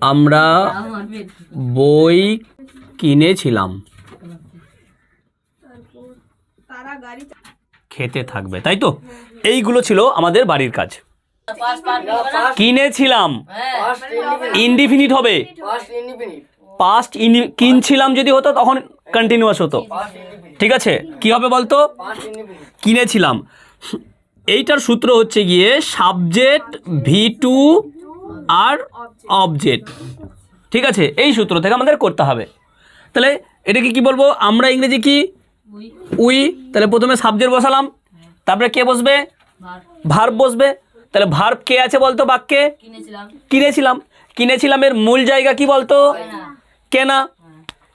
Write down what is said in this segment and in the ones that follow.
আমরা বই কিনেছিলাম। তারা গাড়ি চা- খেতে থাকবে তাই তো? এইগুলো ছিল আমাদের বাড়ির কাজ। কিনেছিলাম। ইনডিফিনিট হবে। পাস্ট কিনছিলাম যদি হতো তখন কন্টিনিউয়াস হতো। ঠিক আছে? কি হবে বলতো? কিনেছিলাম। এইটার সূত্র হচ্ছে গিয়ে সাবজেক্ট ভি টু আর অবজেক্ট। ঠিক আছে? এই সূত্র থেকে আমাদের করতে হবে। তাহলে এটাকে কি বলব? আমরা ইংরেজি কি? উই। তাহলে প্রথমে সাবজেক্ট বসালাম। তারপরে কে বসবে? ভার ভার্ব বসবে। তাহলে ভার্ব কে আছে বলতো বাক্যে? কিনেছিলাম। কিনেছিলাম। কিনেছিলামের মূল জায়গা কি বলতো? কেনা। কেনা।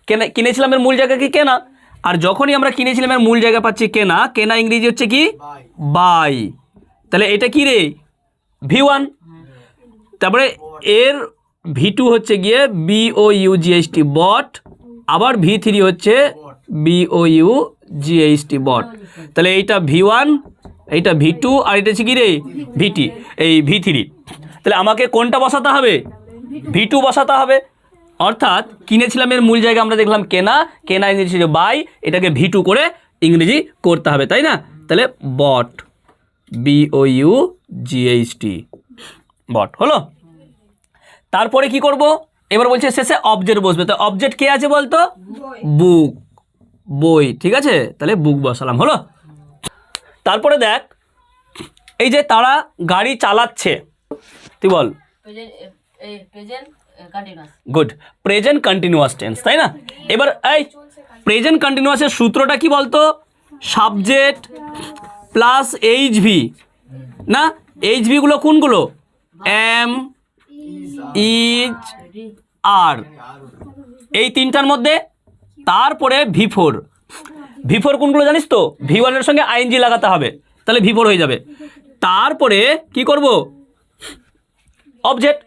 কেনা কিনেছিলামের মূল জায়গা কি? কেনা। আর যখনই আমরা কিনেছিলামের মূল জায়গা পাচ্ছি কেনা কেনা ইংরেজি হচ্ছে কি? বাই। তাহলে এটা কি রে? V one. তারপরে এর ভি টু হচ্ছে গিয়ে B O U G H T bought, আবার ভি থ্রি হচ্ছে B O U G H T bought. তাহলে এইটা ভি ওয়ান, এইটা ভি টু, আর এটা হচ্ছে কি রে? ভিটি এই ভি থ্রি। তাহলে আমাকে কোনটা বসাতে হবে? ভি টু বসাতে হবে। অর্থাৎ কিনেছিলাম এর মূল জায়গা আমরা দেখলাম কেনা কেনা ইংরেজি বাই, এটাকে ভি টু করে ইংরেজি করতে হবে, তাই না? তাহলে বট বি ও ইউ জিএইচটি বট হলো? তারপরে কি করব? এবার বলছে শেষে অবজেক্ট বসবে। তো অবজেক্ট কে আছে বলতো? বুক বই ঠিক আছে? তাহলে বুক বসালাম হলো? তারপরে দেখ এই যে তারা গাড়ি চালাচ্ছে তুই বল। গুড প্রেজেন্ট কন্টিনিউয়াস টেন্স তাই না? এবার এই প্রেজেন্ট কন্টিনিউয়াসের সূত্রটা কি বলতো? সাবজেক্ট প্লাস এইচ ভি না এইচ ভিগুলো কোনগুলো? Am is are. এই তিনটার মধ্যে, তারপরে ভি ফোর। ভি ফোর কোনগুলো জানিস তো? ভি ওয়ানের সঙ্গে আইএনজি লাগাতে হবে, তাহলে ভি ফোর হয়ে যাবে। তারপরে কি করব? অবজেক্ট।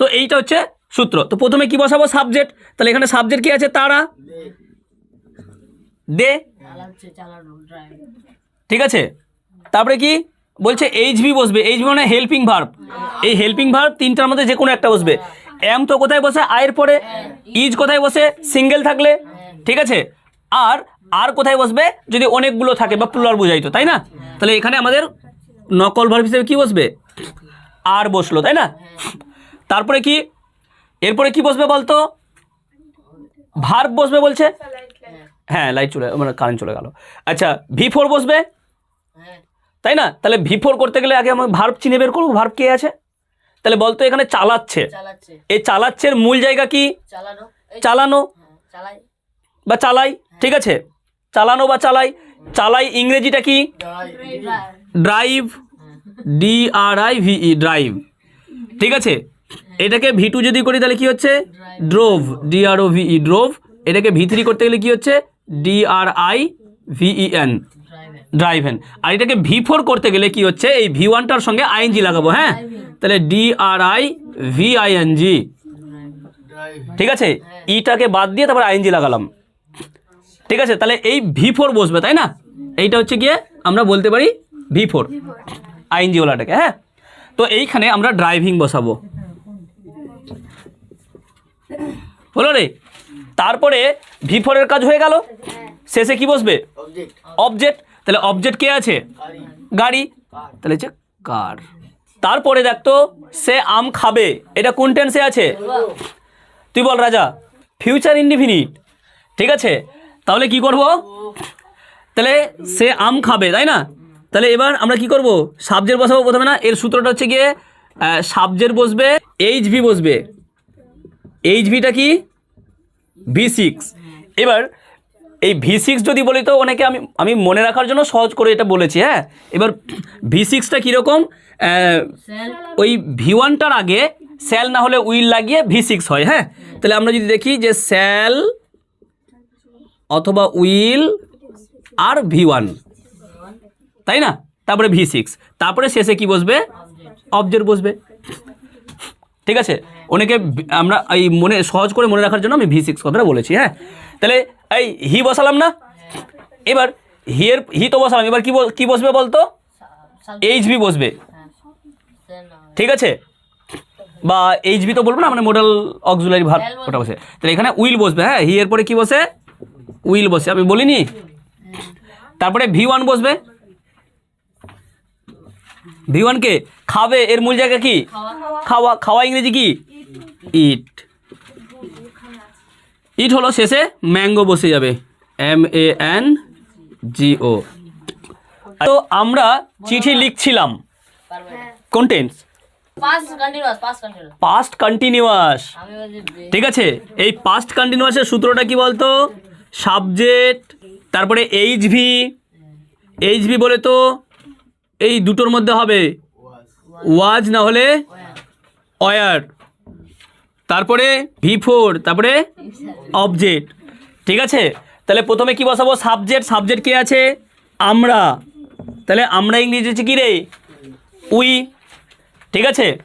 তো এইটা হচ্ছে সূত্র। তো প্রথমে কি বসাবো সাবজেক্ট? তাহলে এখানে সাবজেক্ট কি আছে? তারা। দে। ঠিক আছে? তারপরে কি? বলছে এইচ ভি বসবে। এইচ ভি মানে হেল্পিং ভার্ব এই হেল্পিং ভার্ব তিনটার মধ্যে যে কোনো একটা বসবে। এম তো কোথায় বসে? আয়ের পরে। ইজ কোথায় বসে? সিঙ্গেল থাকলে। ঠিক আছে? আর আর কোথায় বসবে? যদি অনেকগুলো থাকে বা প্লুরাল বোঝাইতো তাই না? তাহলে এখানে আমাদের নকল ভার্ব হিসেবে কি বসবে? আর বসল তাই না? তারপরে কি? এরপরে কি বসবে বলতো? ভার্ব বসবে বলছে? হ্যাঁ লাইট চলে মানে কারেন্ট চলে গেল। আচ্ছা ভি ফোর বসবে? হ্যাঁ। তাই না? তাহলে ভি ফোর করতে গেলে আগে আমার ভার্ব চিনে বের করব ভার্ব কে আছে? তাহলে বলতো এখানে চালাচ্ছে। এই চালাচ্ছের মূল জায়গা কি? চালানো। হ্যাঁ, বা চালাই ঠিক আছে? চালানো বা চালাই। চালাই ইংরেজিটা কি? Drive. D R I V E drive ঠিক আছে? এটাকে ভি টু যদি করি তাহলে কি হচ্ছে? Drove D R O V E drove এটাকে ভি থ্রি করতে গেলে কি হচ্ছে? D R I V E N ড্রাইভে ড্রাইভেন আর এটাকে ভি ফোর করতে গেলে কি হচ্ছে? এই ভি ওয়ানটার সঙ্গে আইএনজি লাগাবো হ্যাঁ? তাহলে D R I V I N G ঠিক আছে? ইটাকে বাদ দিয়ে তারপর আইএনজি লাগালাম। ঠিক আছে? তাহলে এই ভি ফোর বসবে তাই না? এইটা হচ্ছে গিয়ে আমরা বলতে পারি ভি ফোর আইএনজি ওলাটাকে হ্যাঁ? তো এইখানে আমরা ড্রাইভিং বসাবো। হলো রে। তারপরে ভি ফোরের কাজ হয়ে গেল? শেষে কি বসবে? অবজেক্ট তাহলে অবজেক্ট কে আছে? গাড়ি। তাহলে হচ্ছে কার তারপরে দেখতো সে আম খাবে। এটা কোন টেন্সে আছে? তুই বল রাজা। ফিউচার ইনডিফিনিট ঠিক আছে? তাহলে কি করব? তাহলে সে আম খাবে তাই না? তাহলে এবার আমরা কি করব? সাবজেক্ট বসাবো প্রথমে না? এর সূত্রটা হচ্ছে গিয়ে সাবজেক্ট বসবে এইচ ভি বসবে। এইচ ভিটা কি? ভি সিক্স এবার এই ভি সিক্স যদি বলি তো অনেকে আমি আমি মনে রাখার জন্য সহজ করে এটা বলেছি হ্যাঁ? এবার ভি সিক্সটা কীরকম? ওই ভি ওয়ানটার আগে স্যাল না হলে উইল লাগিয়ে ভি সিক্স হয় হ্যাঁ? তাহলে আমরা যদি দেখি যে স্যাল অথবা উইল আর ভি ওয়ান তাই না? তারপরে ভি সিক্স তারপরে শেষে কি বসবে? অবজেক্ট বসবে। ঠিক আছে? অনেকে আমরা এই মনে সহজ করে মনে রাখার জন্য আমি ভি সিক্স কথাটা বলেছি হ্যাঁ? তাহলে এই হি বসালাম না? এবার হি এর হি তো বসালাম এবার কি কি বসবে বলতো? এইচ ভি বসবে। ঠিক আছে? বা এইচবি তো বলব না মানে মডেল অক্সুলারি Shall ওটা বসে। তাহলে এখানে উইল বসবে হ্যাঁ? হি এর পরে কি বসে? উইল বসে। আমি বলিনি? তারপরে ভি ওয়ান বসবে। ভি কে? খাবে এর মূল জায়গা কি? খাওয়া খাওয়া ইংরেজি কি? ইট। ইট হলো শেষে ম্যাঙ্গো বসে যাবে। M A N G O. তো আমরা চিঠি লিখছিলাম। পারবে কোন tense past continuous past continuous past continuous ঠিক আছে এই পাস্ট কন্টিনিউয়াসের সূত্রটা কি বলতো? সাবজেক্ট তারপরে এইচ ভি এইচ ভি বলে তো এই দুটোর মধ্যে হবে। ওয়াজ না হলে অয়ার তারপরে ভি ফোর তারপরে অবজেক্ট। ঠিক আছে? তাহলে প্রথমে কি বসাবো? সাবজেক্ট। সাবজেক্ট কে আছে? আমরা। তাহলে আমরা ইংরেজি হচ্ছে কি রে? উই। ঠিক আছে?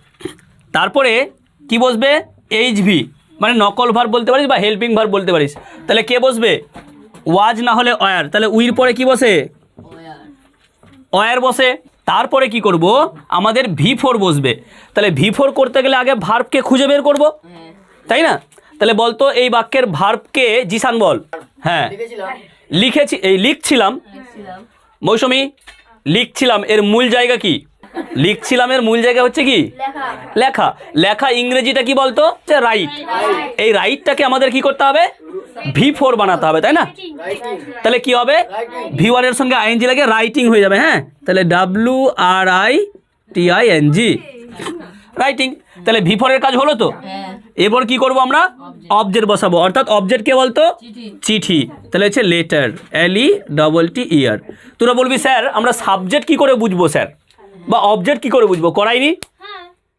তারপরে কি বসবে? H V. মানে নকল ভার বলতে পারিস বা হেল্পিং ভার বলতে পারিস। তাহলে কে বসবে? ওয়াজ না হলে অয়ার। তাহলে উইর পরে কি বসে? অয়ার বসে। তারপরে কি করব? আমাদের ভি ফোর বসবে। তাহলে ভি ফোর করতে গেলে আগে ভার্বকে খুঁজে বের করব। তাই না? তাহলে বলতো এই বাক্যের ভার্বকে জিসান বল। হ্যাঁ। লিখেছি এই লিখছিলাম। লিখছিলাম। মৌসুমি লিখছিলাম। এর মূল জায়গা কি? লিখছিলাম এর মূল জায়গা হচ্ছে কি? লেখা। লেখা। ইংরেজিটা কি বলতো? রাইট এই রাইটটাকে আমাদের কি করতে হবে? ভি ফোর বানাতে হবে তাই না? তাহলে কি হবে? ভি ওয়ানের সঙ্গে আইএনজি লাগে রাইটিং হয়ে যাবে হ্যাঁ? তাহলে W R I T I N G writing তাহলে ভি ফোরের কাজ হলো তো? হ্যাঁ। এরপর কি করব আমরা? অবজেক্ট বসাবো। অর্থাৎ অবজেক্ট কে বলতো? চিঠি। তাহলে হচ্ছে লেটার এল ই ডবল টি ইয়ার তোরা বলবি স্যার আমরা সাবজেক্ট কি করে বুঝব স্যার? বা অবজেক্ট কি করে বুঝব? করাইনি?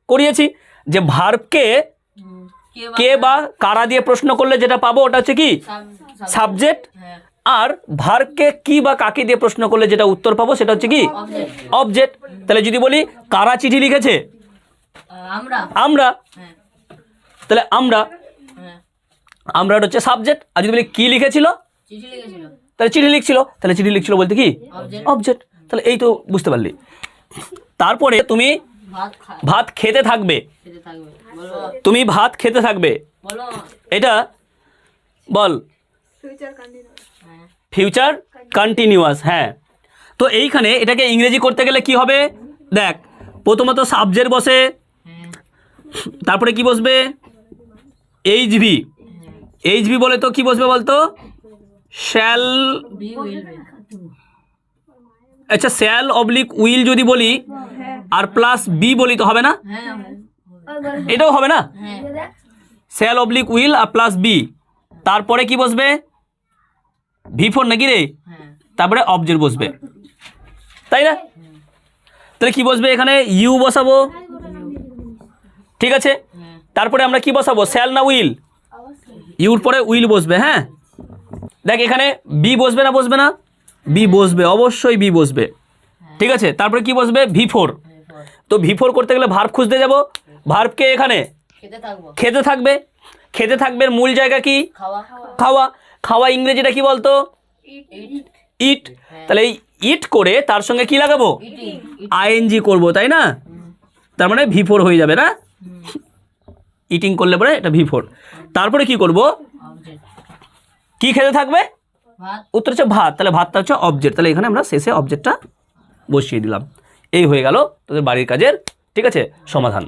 করিয়েছি। যে ভার্বকে। কে বা কারা দিয়ে প্রশ্ন করলে যেটা পাবো ওটা হচ্ছে কি? সাব- সাব- সাবজেক্ট হ্যাঁ। আর ভারকে কি বা কাকে দিয়ে প্রশ্ন করলে যেটা উত্তর পাবো সেটা হচ্ছে কি? অবজেক্ট তাহলে যদি বলি কারা চিঠি লিখেছে? আমরা। হ্যাঁ। তাহলে আমরা। হ্যাঁ। আমরা হচ্ছে সাবজেক্ট আর যদি বলি কি লিখেছিল? তাহলে চিঠি লিখছিল। তাহলে চিঠি লিখছিল বলতে কি? অবজেক্ট তাহলে এই তো বুঝতে পারলি। তারপরে তুমি ভাত খেতে থাকবে। খেতে থাকবে। বলো। তুমি ভাত খেতে থাকবে। এটা বল। ফিউচার কন্টিনিউয়াস হ্যাঁ। ফিউচার কন্টিনিউয়াস হ্যাঁ। তো এইখানে এটাকে ইংরেজি করতে গেলে কি হবে? দেখ প্রথমত সাবজেক্ট বসে হ্যাঁ। তারপরে কি বসবে? এইচ ভি এইচ ভি বলে তো কি বসবে বলতো? শ্যাল আচ্ছা শ্যাল অবলিক উইল যদি বলি আর প্লাস বি বলি তো হবে না? হ্যাঁ এটাও হবে না? হ্যাঁ। শ্যাল অবলিক উইল আর প্লাস বি। তারপরে কি বসবে? ভি ফোর নাকি রে? হ্যাঁ। তারপরে অবজেক্ট বসবে। তাই না? তাহলে কি বসবে এখানে? ইউ বসাবো। ঠিক আছে? হ্যাঁ। তারপরে আমরা কি বসাবো? শ্যাল না উইল? ইউর পরে উইল বসবে হ্যাঁ? দেখ এখানে বি বসবে না বসবে না? বি বসবে অবশ্যই বি বসবে। ঠিক আছে? তারপরে কি বসবে? ভি ফোর তো ভি ফোর করতে গেলে ভার্ভ খুঁজতে যাব। ভার্ভকে এখানে? খেতে থাকবে। খেতে থাকবে। মূল জায়গা কি? খাওয়া। খাওয়া। ইংরেজিটা কি বলতো? ইট ইট তাহলে এই ইট করে তার সঙ্গে কি লাগাবো? আইএনজি করব তাই না? তার মানে ভি ফোর হয়ে যাবে না? ইটিং করলে পরে এটা ভি ফোর তারপরে কি করব? কি খেতে থাকবে? উত্তর হচ্ছে ভাত, তাহলে ভাতটা হচ্ছে অবজেক্ট তাহলে এখানে আমরা শেষে অবজেক্টটা বসিয়ে দিলাম। এই হয়ে গেল তোদের বাড়ির কাজের, ঠিক আছে, সমাধান।